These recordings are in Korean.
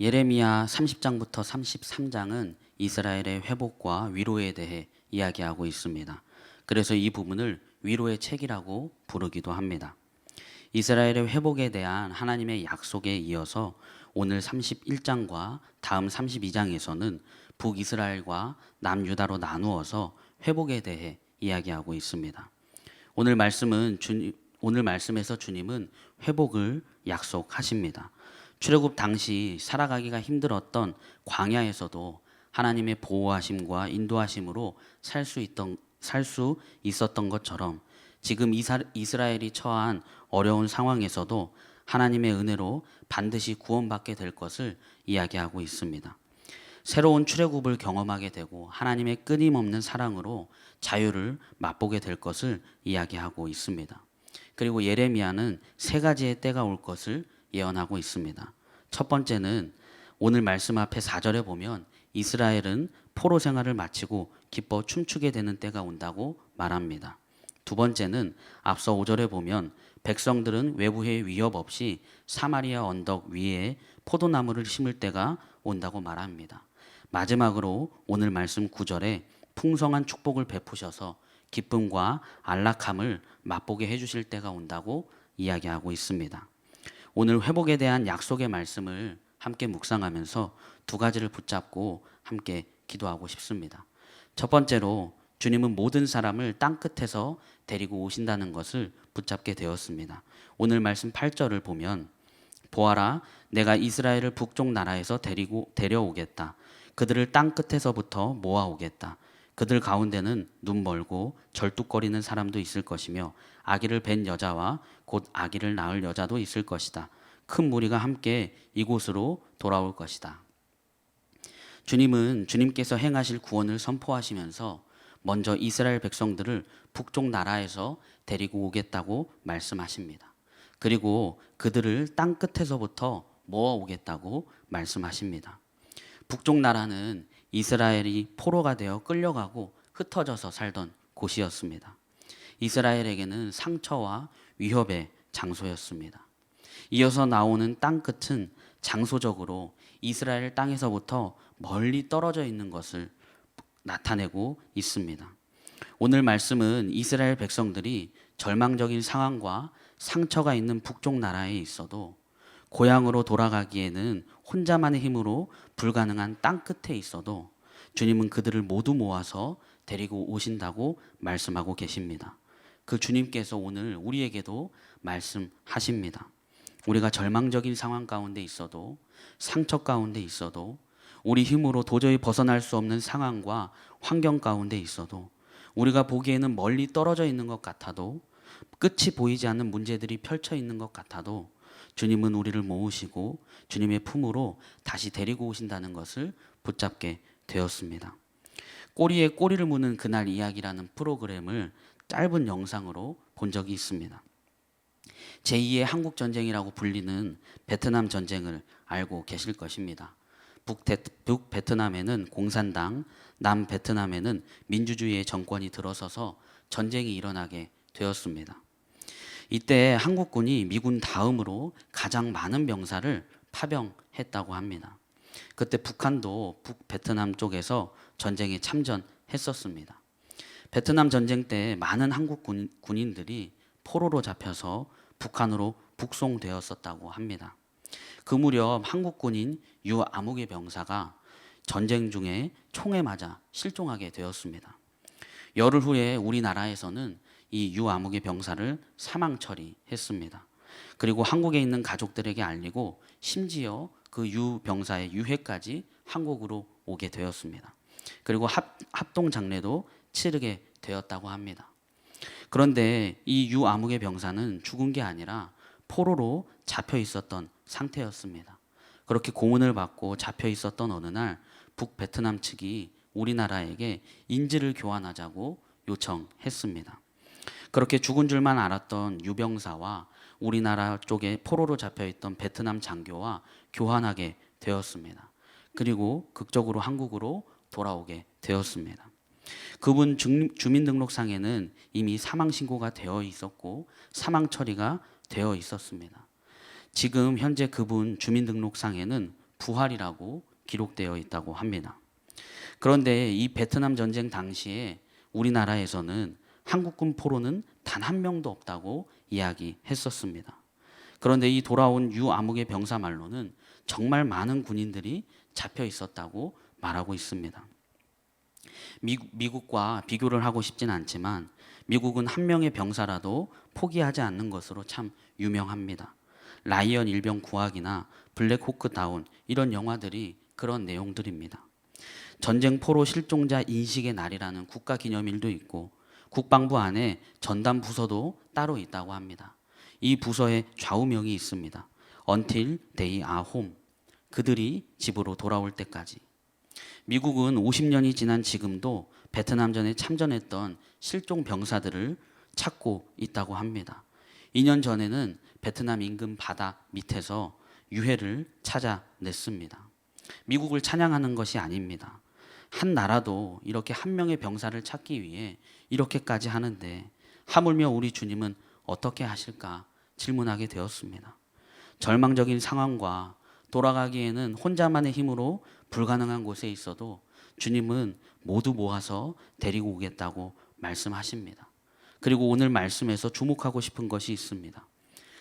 예레미야 30장부터 33장은 이스라엘의 회복과 위로에 대해 이야기하고 있습니다. 그래서 이 부분을 위로의 책이라고 부르기도 합니다. 이스라엘의 회복에 대한 하나님의 약속에 이어서 오늘 31장과 다음 32장에서는 북이스라엘과 남유다로 나누어서 회복에 대해 이야기하고 있습니다. 오늘 말씀은 주, 오늘 말씀에서 주님은 회복을 약속하십니다. 출애굽 당시 살아가기가 힘들었던 광야에서도 하나님의 보호하심과 인도하심으로 살 수 있던 살 수 있었던 것처럼 지금 이사, 이스라엘이 처한 어려운 상황에서도 하나님의 은혜로 반드시 구원받게 될 것을 이야기하고 있습니다. 새로운 출애굽을 경험하게 되고 하나님의 끊임없는 사랑으로 자유를 맛보게 될 것을 이야기하고 있습니다. 그리고 예레미야는 세 가지의 때가 올 것을 예언하고 있습니다. 첫 번째는 오늘 말씀 앞에 4절에 보면 이스라엘은 포로 생활을 마치고 기뻐 춤추게 되는 때가 온다고 말합니다. 두 번째는 앞서 5절에 보면 백성들은 외부의 위협 없이 사마리아 언덕 위에 포도나무를 심을 때가 온다고 말합니다. 마지막으로 오늘 말씀 9절에 풍성한 축복을 베푸셔서 기쁨과 안락함을 맛보게 해주실 때가 온다고 이야기하고 있습니다. 오늘 회복에 대한 약속의 말씀을 함께 묵상하면서 두 가지를 붙잡고 함께 기도하고 싶습니다. 첫 번째로 주님은 모든 사람을 땅 끝에서 데리고 오신다는 것을 붙잡게 되었습니다. 오늘 말씀 8절을 보면 보아라 내가 이스라엘을 북쪽 나라에서 데리고 데려오겠다. 그들을 땅 끝에서부터 모아오겠다. 그들 가운데는 눈 멀고 절뚝거리는 사람도 있을 것이며 아기를 뵌 여자와 곧 아기를 낳을 여자도 있을 것이다. 큰 무리가 함께 이곳으로 돌아올 것이다. 주님은 주님께서 행하실 구원을 선포하시면서 먼저 이스라엘 백성들을 북쪽 나라에서 데리고 오겠다고 말씀하십니다. 그리고 그들을 땅 끝에서부터 모아 오겠다고 말씀하십니다. 북쪽 나라는 이스라엘이 포로가 되어 끌려가고 흩어져서 살던 곳이었습니다. 이스라엘에게는 상처와 위협의 장소였습니다. 이어서 나오는 땅 끝은 장소적으로 이스라엘 땅에서부터 멀리 떨어져 있는 것을 나타내고 있습니다. 오늘 말씀은 이스라엘 백성들이 절망적인 상황과 상처가 있는 북쪽 나라에 있어도 고향으로 돌아가기에는 혼자만의 힘으로 불가능한 땅 끝에 있어도 주님은 그들을 모두 모아서 데리고 오신다고 말씀하고 계십니다. 그 주님께서 오늘 우리에게도 말씀하십니다. 우리가 절망적인 상황 가운데 있어도 상처 가운데 있어도 우리 힘으로 도저히 벗어날 수 없는 상황과 환경 가운데 있어도 우리가 보기에는 멀리 떨어져 있는 것 같아도 끝이 보이지 않는 문제들이 펼쳐 있는 것 같아도 주님은 우리를 모으시고 주님의 품으로 다시 데리고 오신다는 것을 붙잡게 되었습니다. 꼬리에 꼬리를 무는 그날 이야기라는 프로그램을 짧은 영상으로 본 적이 있습니다. 제2의 한국 전쟁이라고 불리는 베트남 전쟁을 알고 계실 것입니다. 북 베트남에는 공산당, 남 베트남에는 민주주의의 정권이 들어서서 전쟁이 일어나게 되었습니다. 이때 한국군이 미군 다음으로 가장 많은 병사를 파병했다고 합니다. 그때 북한도 북 베트남 쪽에서 전쟁에 참전했었습니다. 베트남 전쟁 때 많은 한국 군, 군인들이 포로로 잡혀서 북한으로 북송되었었다고 합니다. 그 무렵 한국 군인 유 아무개 병사가 전쟁 중에 총에 맞아 실종하게 되었습니다. 열흘 후에 우리나라에서는 이 유아무개 병사를 사망 처리했습니다. 그리고 한국에 있는 가족들에게 알리고 심지어 그 유 병사의 유해까지 한국으로 오게 되었습니다. 그리고 합, 합동 장례도 치르게 되었다고 합니다. 그런데 이 유아무개 병사는 죽은 게 아니라 포로로 잡혀 있었던 상태였습니다. 그렇게 고문을 받고 잡혀 있었던 어느 날 북베트남 측이 우리나라에게 인질을 교환하자고 요청했습니다. 그렇게 죽은 줄만 알았던 유병사와 우리나라 쪽에 포로로 잡혀 있던 베트남 장교와 교환하게 되었습니다. 그리고 극적으로 한국으로 돌아오게 되었습니다. 그분 주민등록상에는 이미 사망 신고가 되어 있었고 사망 처리가 되어 있었습니다. 지금 현재 그분 주민등록상에는 부활이라고 기록되어 있다고 합니다. 그런데 이 베트남 전쟁 당시에 우리나라에서는 한국군 포로는 단 한 명도 없다고 이야기했었습니다. 그런데 이 돌아온 유아무개 병사 말로는 정말 많은 군인들이 잡혀 있었다고 말하고 있습니다. 미국, 미국 과 비교를 하고 싶진 않지만 미국은 한 명의 병사라도 포기하지 않는 것으로 참 유명합니다. 라이언 일병 구하기나 블랙 호크 다운 이런 영화들이 그런 내용들입니다. 전쟁 포로 실종자 인식의 날이라는 국가 기념일도 있고 국방부 안에 전담 부서도 따로 있다고 합니다. 이 부서에 좌우명이 있습니다. Until they are home. 그들이 집으로 돌아올 때까지. 미국은 50년이 지난 지금도 베트남전에 참전했던 실종 병사들을 찾고 있다고 합니다. 2년 전에는 베트남 인근 바다 밑에서 유해를 찾아냈습니다. 미국을 찬양하는 것이 아닙니다. 한 나라도 이렇게 한 명의 병사를 찾기 위해 이렇게까지 하는데 하물며 우리 주님은 어떻게 하실까 질문하게 되었습니다. 절망적인 상황과 돌아가기에는 혼자만의 힘으로 불가능한 곳에 있어도 주님은 모두 모아서 데리고 오겠다고 말씀하십니다. 그리고 오늘 말씀에서 주목하고 싶은 것이 있습니다.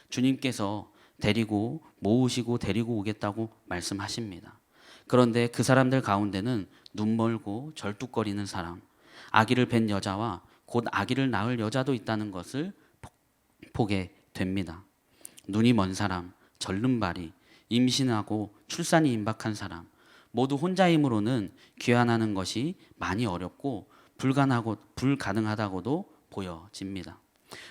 주님께서 데리고 모으시고 데리고 오겠다고 말씀하십니다. 그런데 그 사람들 가운데는 눈 멀고 절뚝거리는 사람, 아기를 뵌 여자와 곧 아기를 낳을 여자도 있다는 것을 보게 됩니다. 눈이 먼 사람, 절름발이, 임신하고 출산이 임박한 사람, 모두 혼자 힘으로는 귀환하는 것이 많이 어렵고 불가능하고 불가능하다고도 보여집니다.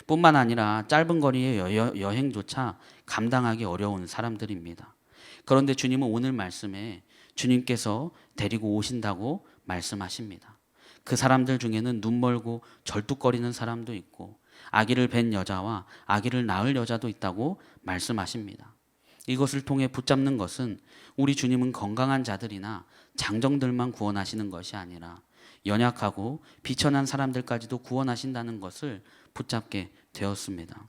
뿐만 아니라 짧은 거리의 여, 여행조차 감당하기 어려운 사람들입니다. 그런데 주님은 오늘 말씀에 주님께서 데리고 오신다고 말씀하십니다. 그 사람들 중에는 눈 멀고 절뚝거리는 사람도 있고 아기를 뵌 여자와 아기를 낳을 여자도 있다고 말씀하십니다. 이것을 통해 붙잡는 것은 우리 주님은 건강한 자들이나 장정들만 구원하시는 것이 아니라 연약하고 비천한 사람들까지도 구원하신다는 것을 붙잡게 되었습니다.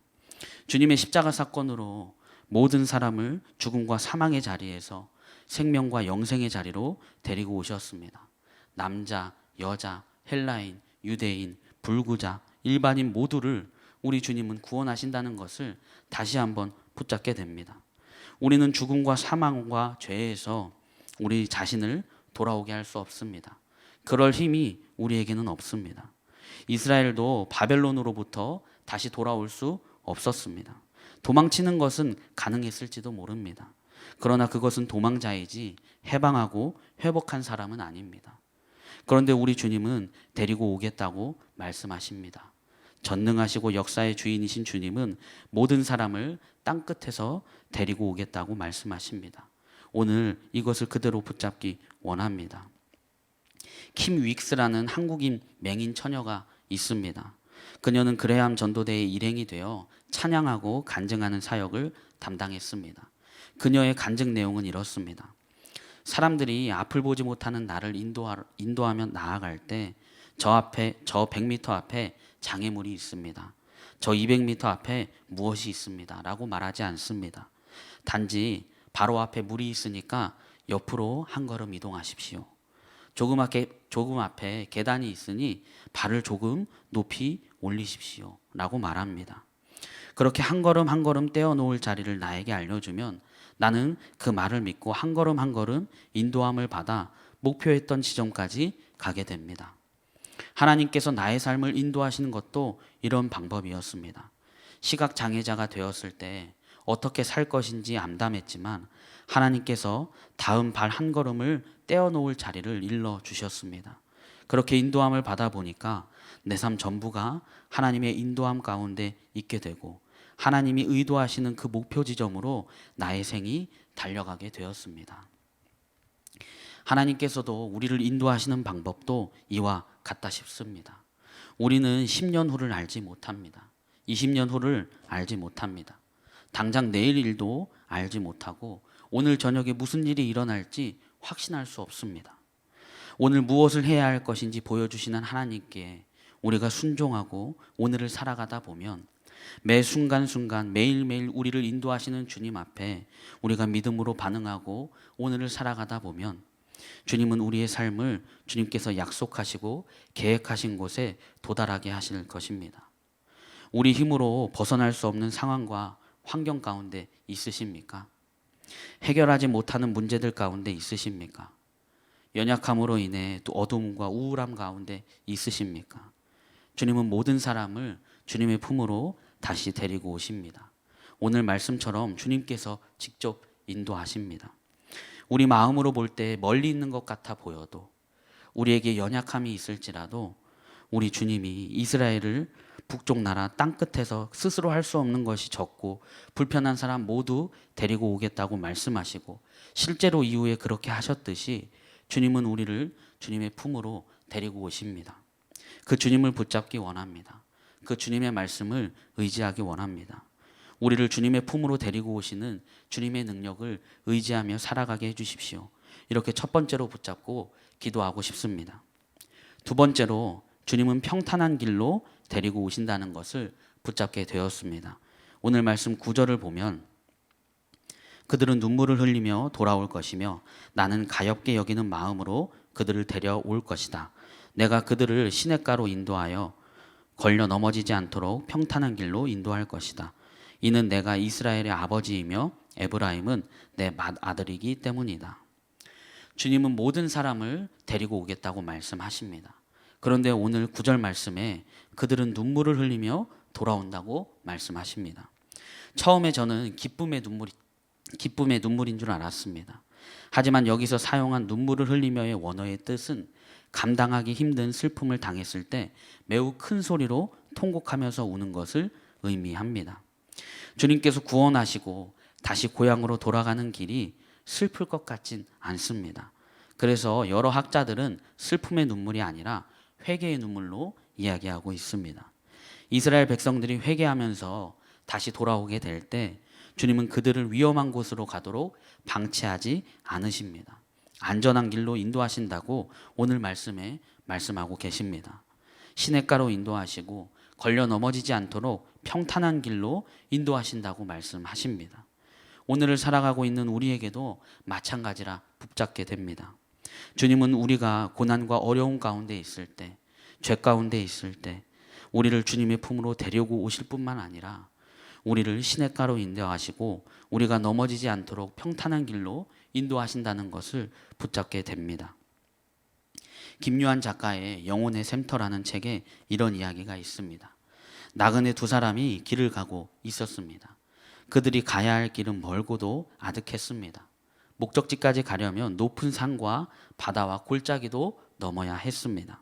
주님의 십자가 사건으로 모든 사람을 죽음과 사망의 자리에서 생명과 영생의 자리로 데리고 오셨습니다. 남자, 여자, 헬라인, 유대인, 불구자, 일반인 모두를 우리 주님은 구원하신다는 것을 다시 한번 붙잡게 됩니다. 우리는 죽음과 사망과 죄에서 우리 자신을 돌아오게 할 수 없습니다. 그럴 힘이 우리에게는 없습니다. 이스라엘도 바벨론으로부터 다시 돌아올 수 없었습니다. 도망치는 것은 가능했을지도 모릅니다. 그러나 그것은 도망자이지 해방하고 회복한 사람은 아닙니다. 그런데 우리 주님은 데리고 오겠다고 말씀하십니다. 전능하시고 역사의 주인이신 주님은 모든 사람을 땅 끝에서 데리고 오겠다고 말씀하십니다. 오늘 이것을 그대로 붙잡기 원합니다. 킴 윅스라는 한국인 맹인 처녀가 있습니다. 그녀는 그레함 전도대의 일행이 되어 찬양하고 간증하는 사역을 담당했습니다. 그녀의 간증 내용은 이렇습니다. 사람들이 앞을 보지 못하는 나를 인도하, 인도하며 나아갈 때 저 앞에 저 100m 앞에 장애물이 있습니다. 저 200m 앞에 무엇이 있습니다. 라고 말하지 않습니다. 단지 바로 앞에 물이 있으니까 옆으로 한 걸음 이동하십시오. 조금 앞에, 조금 앞에 계단이 있으니 발을 조금 높이 올리십시오. 라고 말합니다. 그렇게 한 걸음 한 걸음 떼어 놓을 자리를 나에게 알려주면 나는 그 말을 믿고 한 걸음 한 걸음 인도함을 받아 목표했던 지점까지 가게 됩니다. 하나님께서 나의 삶을 인도하시는 것도 이런 방법이었습니다. 시각 장애자가 되었을 때 어떻게 살 것인지 암담했지만 하나님께서 다음 발 한 걸음을 떼어 놓을 자리를 일러 주셨습니다. 그렇게 인도함을 받아 보니까 내 삶 전부가 하나님의 인도함 가운데 있게 되고 하나님이 의도하시는 그 목표 지점으로 나의 생이 달려가게 되었습니다. 하나님께서도 우리를 인도하시는 방법도 이와 같다 싶습니다. 우리는 10년 후를 알지 못합니다. 20년 후를 알지 못합니다. 당장 내일 일도 알지 못하고 오늘 저녁에 무슨 일이 일어날지 확신할 수 없습니다. 오늘 무엇을 해야 할 것인지 보여주시는 하나님께 우리가 순종하고 오늘을 살아가다 보면 매 순간순간 매일매일 우리를 인도하시는 주님 앞에 우리가 믿음으로 반응하고 오늘을 살아가다 보면 주님은 우리의 삶을 주님께서 약속하시고 계획하신 곳에 도달하게 하실 것입니다. 우리 힘으로 벗어날 수 없는 상황과 환경 가운데 있으십니까? 해결하지 못하는 문제들 가운데 있으십니까? 연약함으로 인해 또 어둠과 우울함 가운데 있으십니까? 주님은 모든 사람을 주님의 품으로 다시 데리고 오십니다. 오늘 말씀처럼 주님께서 직접 인도하십니다. 우리 마음으로 볼 때 멀리 있는 것 같아 보여도 우리에게 연약함이 있을지라도 우리 주님이 이스라엘을 북쪽 나라 땅 끝에서 스스로 할 수 없는 것이 적고 불편한 사람 모두 데리고 오겠다고 말씀하시고 실제로 이후에 그렇게 하셨듯이 주님은 우리를 주님의 품으로 데리고 오십니다. 그 주님을 붙잡기 원합니다. 그 주님의 말씀을 의지하기 원합니다. 우리를 주님의 품으로 데리고 오시는 주님의 능력을 의지하며 살아가게 해주십시오. 이렇게 첫 번째로 붙잡고 기도하고 싶습니다. 두 번째로 주님은 평탄한 길로 데리고 오신다는 것을 붙잡게 되었습니다. 오늘 말씀 9절을 보면 그들은 눈물을 흘리며 돌아올 것이며 나는 가엽게 여기는 마음으로 그들을 데려올 것이다. 내가 그들을 시냇가로 인도하여 걸려 넘어지지 않도록 평탄한 길로 인도할 것이다. 이는 내가 이스라엘의 아버지이며 에브라임은 내 아들이기 때문이다. 주님은 모든 사람을 데리고 오겠다고 말씀하십니다. 그런데 오늘 구절 말씀에 그들은 눈물을 흘리며 돌아온다고 말씀하십니다. 처음에 저는 기쁨의 눈물이 기쁨의 눈물인 줄 알았습니다. 하지만 여기서 사용한 눈물을 흘리며의 원어의 뜻은 감당하기 힘든 슬픔을 당했을 때 매우 큰 소리로 통곡하면서 우는 것을 의미합니다. 주님께서 구원하시고 다시 고향으로 돌아가는 길이 슬플 것 같진 않습니다. 그래서 여러 학자들은 슬픔의 눈물이 아니라 회개의 눈물로 이야기하고 있습니다. 이스라엘 백성들이 회개하면서 다시 돌아오게 될 때 주님은 그들을 위험한 곳으로 가도록 방치하지 않으십니다. 안전한 길로 인도하신다고 오늘 말씀에 말씀하고 계십니다. 시냇가로 인도하시고 걸려 넘어지지 않도록 평탄한 길로 인도하신다고 말씀하십니다. 오늘을 살아가고 있는 우리에게도 마찬가지라 붙잡게 됩니다. 주님은 우리가 고난과 어려움 가운데 있을 때, 죄 가운데 있을 때, 우리를 주님의 품으로 데려고 오실 뿐만 아니라 우리를 시냇가로 인도하시고 우리가 넘어지지 않도록 평탄한 길로 인도하신다는 것을 붙잡게 됩니다. 김유한 작가의 영혼의 샘터라는 책에 이런 이야기가 있습니다. 나그네 두 사람이 길을 가고 있었습니다. 그들이 가야 할 길은 멀고도 아득했습니다. 목적지까지 가려면 높은 산과 바다와 골짜기도 넘어야 했습니다.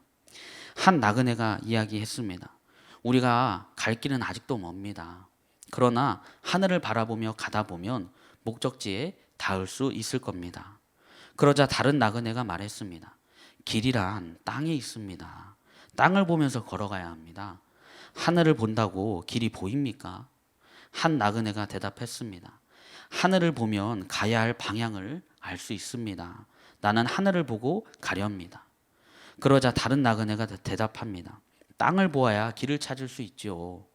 한 나그네가 이야기했습니다. 우리가 갈 길은 아직도 멉니다. 그러나 하늘을 바라보며 가다 보면 목적지에 닿을 수 있을 겁니다. 그러자 다른 나그네가 말했습니다. 길이란 땅에 있습니다. 땅을 보면서 걸어가야 합니다. 하늘을 본다고 길이 보입니까? 한 나그네가 대답했습니다. 하늘을 보면 가야 할 방향을 알 수 있습니다. 나는 하늘을 보고 가렵니다. 그러자 다른 나그네가 대답합니다. 땅을 보아야 길을 찾을 수 있지요.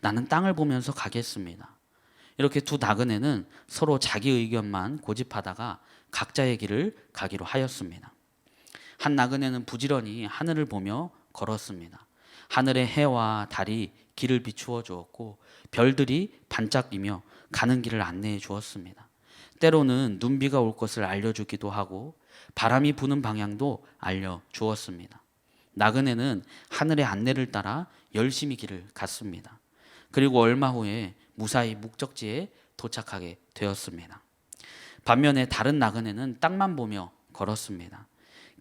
나는 땅을 보면서 가겠습니다. 이렇게 두 나그네는 서로 자기 의견만 고집하다가 각자의 길을 가기로 하였습니다. 한 나그네는 부지런히 하늘을 보며 걸었습니다. 하늘의 해와 달이 길을 비추어 주었고 별들이 반짝이며 가는 길을 안내해 주었습니다. 때로는 눈비가 올 것을 알려주기도 하고 바람이 부는 방향도 알려 주었습니다. 나그네는 하늘의 안내를 따라 열심히 길을 갔습니다. 그리고 얼마 후에 무사히 목적지에 도착하게 되었습니다. 반면에 다른 나그네는 땅만 보며 걸었습니다.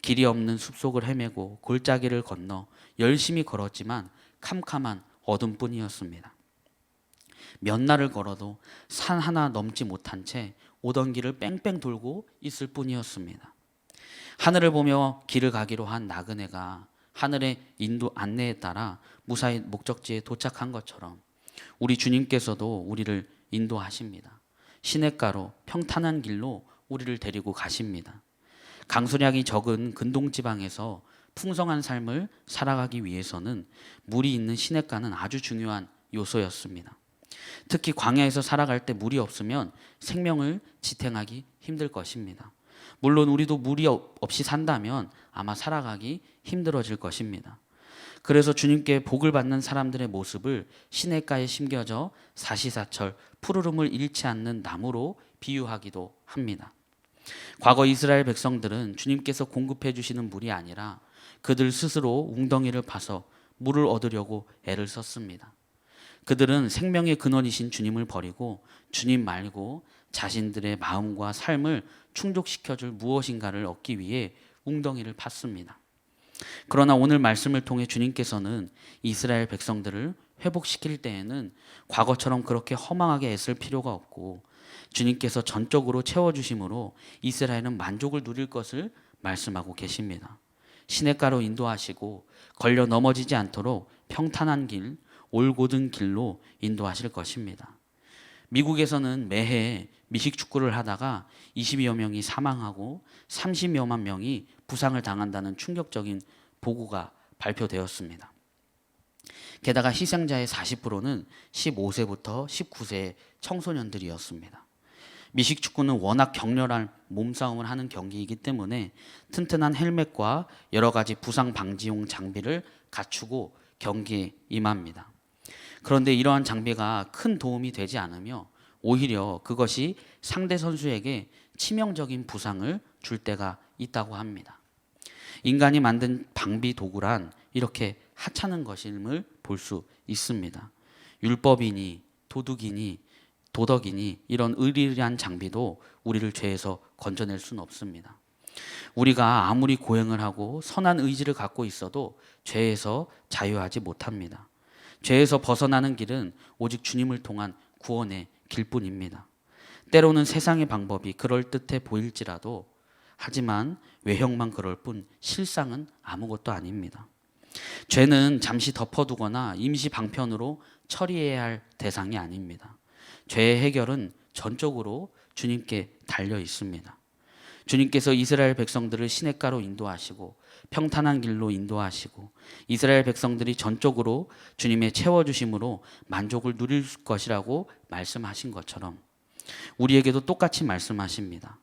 길이 없는 숲속을 헤매고 골짜기를 건너 열심히 걸었지만 캄캄한 어둠뿐이었습니다. 몇 날을 걸어도 산 하나 넘지 못한 채 오던 길을 뺑뺑 돌고 있을 뿐이었습니다. 하늘을 보며 길을 가기로 한 나그네가 하늘의 인도 안내에 따라 무사히 목적지에 도착한 것처럼 우리 주님께서도 우리를 인도하십니다. 시냇가로 평탄한 길로 우리를 데리고 가십니다. 강수량이 적은 근동 지방에서 풍성한 삶을 살아가기 위해서는 물이 있는 시냇가는 아주 중요한 요소였습니다. 특히 광야에서 살아갈 때 물이 없으면 생명을 지탱하기 힘들 것입니다. 물론 우리도 물이 없- 없이 산다면 아마 살아가기 힘들어질 것입니다. 그래서 주님께 복을 받는 사람들의 모습을 시냇가에 심겨져 사시사철 푸르름을 잃지 않는 나무로 비유하기도 합니다. 과거 이스라엘 백성들은 주님께서 공급해 주시는 물이 아니라 그들 스스로 웅덩이를 파서 물을 얻으려고 애를 썼습니다. 그들은 생명의 근원이신 주님을 버리고 주님 말고 자신들의 마음과 삶을 충족시켜줄 무엇인가를 얻기 위해 웅덩이를 팠습니다. 그러나 오늘 말씀을 통해 주님께서는 이스라엘 백성들을 회복시킬 때에는 과거처럼 그렇게 허망하게 애쓸 필요가 없고 주님께서 전적으로 채워주심으로 이스라엘은 만족을 누릴 것을 말씀하고 계십니다. 시냇가로 인도하시고 걸려 넘어지지 않도록 평탄한 길, 올곧은 길로 인도하실 것입니다. 미국에서는 매해 미식 축구를 하다가 20여 명이 사망하고 30여만 명이 부상을 당한다는 충격적인 보고가 발표되었습니다. 게다가 희생자의 40%는 15세부터 19세의 청소년들이었습니다. 미식 축구는 워낙 격렬한 몸싸움을 하는 경기이기 때문에 튼튼한 헬멧과 여러 가지 부상 방지용 장비를 갖추고 경기에 임합니다. 그런데 이러한 장비가 큰 도움이 되지 않으며 오히려 그것이 상대 선수에게 치명적인 부상을 줄 때가 있다고 합니다. 인간이 만든 방비 도구란 이렇게 하찮은 것임을 볼 수 있습니다. 율법이니 도둑이니 도덕이니 이런 의리한 장비도 우리를 죄에서 건져낼 수는 없습니다. 우리가 아무리 고행을 하고 선한 의지를 갖고 있어도 죄에서 자유하지 못합니다. 죄에서 벗어나는 길은 오직 주님을 통한 구원의 길뿐입니다. 때로는 세상의 방법이 그럴듯해 보일지라도 하지만 외형만 그럴 뿐 실상은 아무것도 아닙니다. 죄는 잠시 덮어두거나 임시 방편으로 처리해야 할 대상이 아닙니다. 죄의 해결은 전적으로 주님께 달려 있습니다. 주님께서 이스라엘 백성들을 시냇가로 인도하시고 평탄한 길로 인도하시고 이스라엘 백성들이 전적으로 주님의 채워 주심으로 만족을 누릴 것이라고 말씀하신 것처럼 우리에게도 똑같이 말씀하십니다.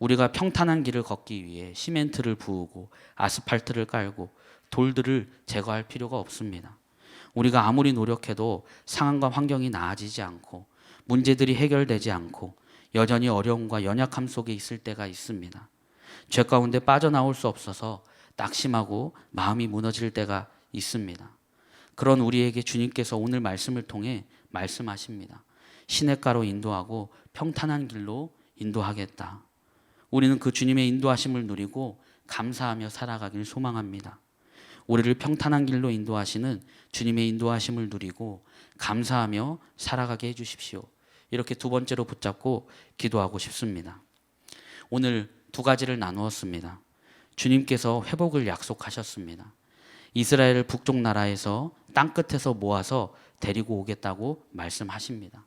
우리가 평탄한 길을 걷기 위해 시멘트를 부으고 아스팔트를 깔고 돌들을 제거할 필요가 없습니다. 우리가 아무리 노력해도 상황과 환경이 나아지지 않고 문제들이 해결되지 않고 여전히 어려움과 연약함 속에 있을 때가 있습니다. 죄 가운데 빠져나올 수 없어서 낙심하고 마음이 무너질 때가 있습니다. 그런 우리에게 주님께서 오늘 말씀을 통해 말씀하십니다. 시냇가로 인도하고 평탄한 길로 인도하겠다. 우리는 그 주님의 인도하심을 누리고 감사하며 살아가길 소망합니다. 우리를 평탄한 길로 인도하시는 주님의 인도하심을 누리고 감사하며 살아가게 해 주십시오. 이렇게 두 번째로 붙잡고 기도하고 싶습니다. 오늘 두 가지를 나누었습니다. 주님께서 회복을 약속하셨습니다. 이스라엘을 북쪽 나라에서 땅 끝에서 모아서 데리고 오겠다고 말씀하십니다.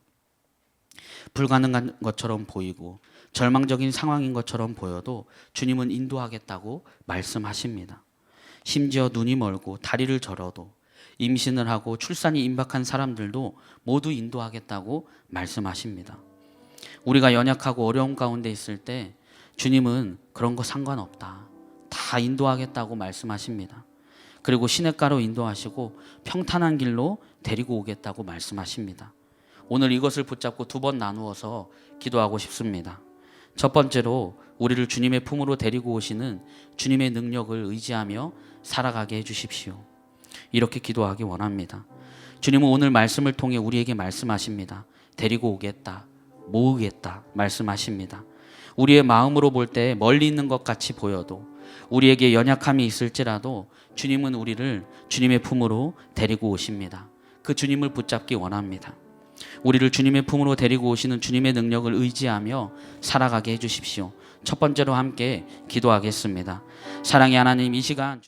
불가능한 것처럼 보이고 절망적인 상황인 것처럼 보여도 주님은 인도하겠다고 말씀하십니다. 심지어 눈이 멀고 다리를 절어도 임신을 하고 출산이 임박한 사람들도 모두 인도하겠다고 말씀하십니다. 우리가 연약하고 어려움 가운데 있을 때 주님은 그런 거 상관없다. 다 인도하겠다고 말씀하십니다. 그리고 시냇가로 인도하시고 평탄한 길로 데리고 오겠다고 말씀하십니다. 오늘 이것을 붙잡고 두 번 나누어서 기도하고 싶습니다. 첫 번째로 우리를 주님의 품으로 데리고 오시는 주님의 능력을 의지하며 살아가게 해 주십시오. 이렇게 기도하기 원합니다. 주님은 오늘 말씀을 통해 우리에게 말씀하십니다. 데리고 오겠다. 모으겠다. 말씀하십니다. 우리의 마음으로 볼 때 멀리 있는 것 같이 보여도 우리에게 연약함이 있을지라도 주님은 우리를 주님의 품으로 데리고 오십니다. 그 주님을 붙잡기 원합니다. 우리를 주님의 품으로 데리고 오시는 주님의 능력을 의지하며 살아가게 해 주십시오. 첫 번째로 함께 기도하겠습니다. 사랑의 하나님 이 시간